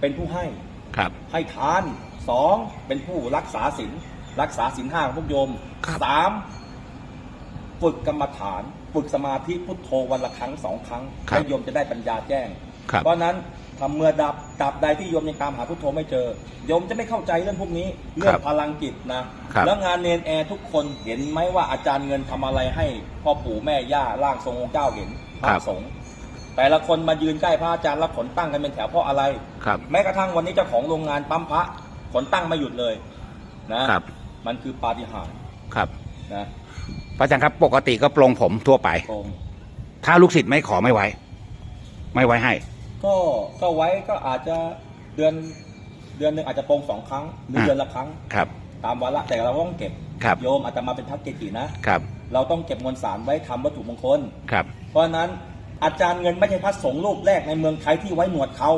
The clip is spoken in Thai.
เป็นผู้ให้ครับให้ทานสองเป็นผู้รักษาศีลรักษาศีลห้าของพวกโยมครับสามฝึกกรรมฐานฝึกสมาธิพุทโธวันละครั้งสองครั้งครับให้โยมจะได้ปัญญาแจ้งครับเพราะฉะนั้นทำเมื่อดับดับใดที่โยมยังตามหาพุทโธไม่เจอโยมจะไม่เข้าใจเรื่องพวกนี้เรื่องพลังจิตนะครับแล้วงานเนนแอร์ทุกคนเห็นไหมว่าอาจารย์เงินทำอะไรให้พ่อปู่แม่ย่าร่างทรงองค์เจ้าเห็นพครัระบสงฆ์ แต่ละคนมายืนใกล้พระอาจารย์แล้วขนตั้งกันเป็นแถวเพราะอะไร ครับ แม้กระทั่งวันนี้เจ้าของโรงงานปั๊มพระขนตั้งไม่หยุดเลยนะครับ มันคือปาฏิหาริย์ครับนะพระอาจารย์ครับปกติก็ปลงผมทั่วไปตรงถ้าลูกศิษย์ไม่ขอไม่ไว้ ไม่ไว้ให้ ก็ก็ไว้ก็อาจจะเดือนเดือนหนึ่งอาจจะโปรงสองครั้งหรืออ่าเดือนละครั้ง ครับ ตามวาระแต่เราต้องเก็บครับ โยมอาจจะมาเป็นทักเกจินะ ครับ เราต้องเก็บมวลสารไว้ทำวัตถุมงคล ครับ เพราะฉะนั้น อาจารย์เงินไม่ใช่พระสงฆ์รูปแรกในเมืองไทยที่ไว้หนวดเขา